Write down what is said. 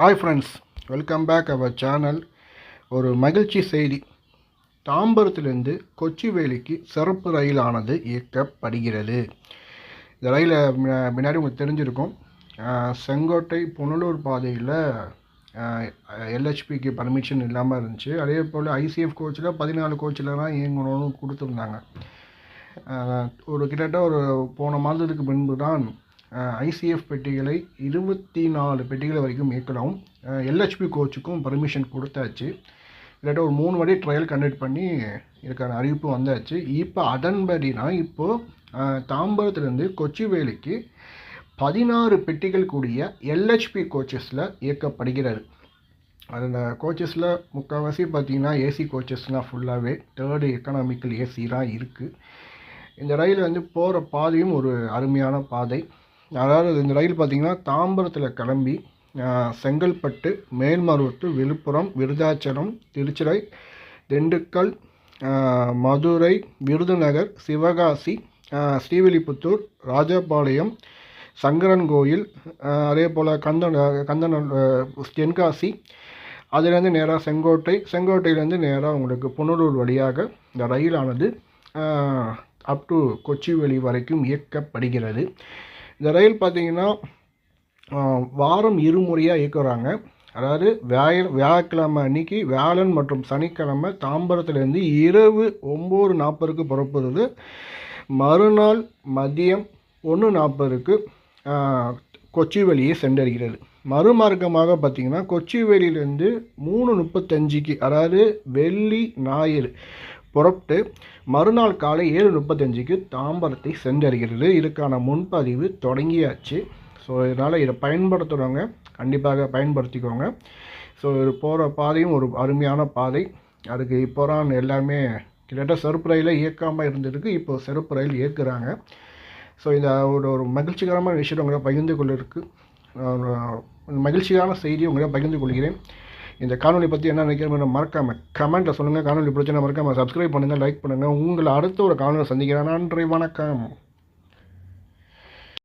Hi friends welcome back our channel ஒரு மகிழ்ச்சி செய்தி. தாம்பரத்திலிருந்து கொச்சிவேலிக்கு சிறப்பு ரயிலானது இயக்கப்படுகிறது. இந்த ரயிலை முன்னாடி உங்களுக்கு தெரிஞ்சிருக்கும். செங்கோட்டை புனலூர் பாதையில் எல்ஹெச்பிக்கு பர்மிஷன் இல்லாமல் இருந்துச்சு. அதே போல் ஐசிஎஃப் கோச்சில் பதினாலு கோச்சில் தான் இயங்கணும்னு கொடுத்துருந்தாங்க. ஒரு கிட்டத்தட்ட ஒரு போன மாதத்துக்கு முன்பு தான் ஐசிஎஃப் பெட்டிகளை இருபத்தி நாலு பெட்டிகளை வரைக்கும் இயக்கலாம் எல்ஹெச்பி கோச்சுக்கும் பர்மிஷன் கொடுத்தாச்சு. இல்லாட்டி ஒரு மூணு வாட்டி ட்ரையல் கண்டக்ட் பண்ணி இதுக்கான அறிவிப்பு வந்தாச்சு. இப்போ அதன்படினா இப்போது தாம்பரத்துலேருந்து கொச்சிவேலிக்கு பதினாறு பெட்டிகள் கூடிய எல்ஹெச்பி கோச்சஸில் இயக்கப்படுகிறது. அந்த கோச்சஸில் முக்கால்வாசி பார்த்தீங்கன்னா ஏசி கோச்சஸ்லாம் ஃபுல்லாகவே தேர்டு எக்கனாமிக்கல் ஏசி தான் இருக்குது இந்த ரயில் வந்து போகிற பாதையும் ஒரு அருமையான பாதை. அதாவது இந்த ரயில் பார்த்திங்கன்னா தாம்பரத்தில் கிளம்பி செங்கல்பட்டு மேல்மருவத்து விழுப்புரம் விருதாச்சலம் திருச்சிரை திண்டுக்கல் மதுரை விருதுநகர் சிவகாசி ஸ்ரீவில்லிபுத்தூர் ராஜபாளையம் சங்கரன் கோயில் அதே போல் கந்தன் கந்தன் தென்காசி. அதுலேருந்து நேராக செங்கோட்டை செங்கோட்டையிலேருந்து நேராக உங்களுக்கு புனலூர் வழியாக இந்த ரயிலானது அப் டு கொச்சிவெளி வரைக்கும் இயக்கப்படுகிறது. இந்த ரயில் பார்த்திங்கன்னா வாரம் இருமுறையாக இயக்குறாங்க. அதாவது வியாழ வியாழக்கிழமை அன்னைக்கு வியாழன் மற்றும் சனிக்கிழமை தாம்பரத்துலேருந்து இரவு ஒம்பது நாற்பதுக்கு புறப்படுது. மறுநாள் மதியம் ஒன்று நாற்பதுக்கு கொச்சிவெளியை சென்றடைகிறது. மறுமார்க்கமாக பார்த்திங்கன்னா கொச்சிவேலியிலேருந்து மூணு முப்பத்தஞ்சுக்கு அதாவது வெள்ளி ஞாயிறு புறப்பட்டு மறுநாள் காலை ஏழு முப்பத்தஞ்சுக்கு தாம்பரத்தை சென்றடைகிறது. இதுக்கான முன்பதிவு தொடங்கியாச்சு. ஸோ இதனால் இதை பயன்படுத்துகிறவங்க கண்டிப்பாக பயன்படுத்திக்கோங்க. ஸோ இது போகிற பாதையும் ஒரு அருமையான பாதை. அதுக்கு இப்போ தான் எல்லாமே கிட்டத்தட்ட செருப்பு ரயிலே இயக்காமல் இருந்ததுக்கு இப்போ செருப்பு ரயில் இயக்குறாங்க. ஸோ இந்த ஒரு ஒரு மகிழ்ச்சிகரமான விஷயம் உங்களை பகிர்ந்து கொள்ளிருக்கு மகிழ்ச்சியான செய்தியை உங்களை பகிர்ந்து கொள்கிறேன். இந்த காணொலி பற்றி என்ன நினைக்கிறேன் மறக்காமல் கமெண்ட்டில் சொல்லுங்கள் காணொலி பிடிச்சினா மறக்காமல் சப்ஸ்கிரைப் பண்ணுங்கள் லைக் பண்ணுங்கள் உங்களை அடுத்த ஒரு காணொலி சந்திக்கிறேன். நன்றி வணக்கம்.